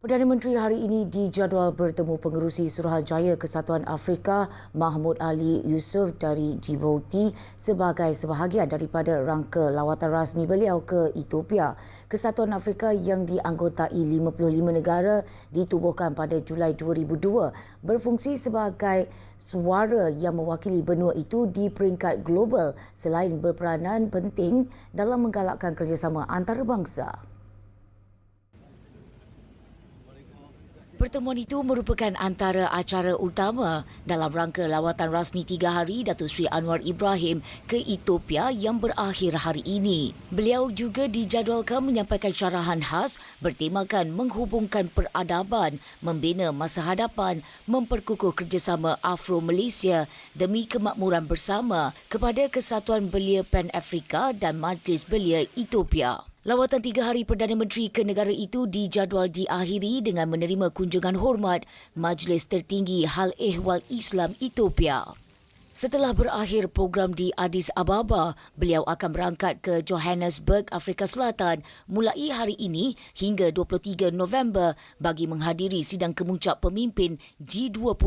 Perdana Menteri hari ini dijadual bertemu pengerusi Suruhanjaya Kesatuan Afrika Mahmud Ali Yusof dari Djibouti sebagai sebahagian daripada rangka lawatan rasmi beliau ke Ethiopia. Kesatuan Afrika yang dianggotai 55 negara ditubuhkan pada Julai 2002 berfungsi sebagai suara yang mewakili benua itu di peringkat global selain berperanan penting dalam menggalakkan kerjasama antarabangsa. Pertemuan itu merupakan antara acara utama dalam rangka lawatan rasmi tiga hari Datuk Seri Anwar Ibrahim ke Ethiopia yang berakhir hari ini. Beliau juga dijadualkan menyampaikan syarahan khas bertemakan menghubungkan peradaban, membina masa hadapan, memperkukuh kerjasama Afro-Malaysia demi kemakmuran bersama kepada Kesatuan Belia Pan-Afrika dan Majlis Belia Ethiopia. Lawatan tiga hari Perdana Menteri ke negara itu dijadual diakhiri dengan menerima kunjungan hormat Majlis Tertinggi Hal Ehwal Islam Ethiopia. Setelah berakhir program di Addis Ababa, beliau akan berangkat ke Johannesburg, Afrika Selatan mulai hari ini hingga 23 November bagi menghadiri sidang kemuncak pemimpin G20.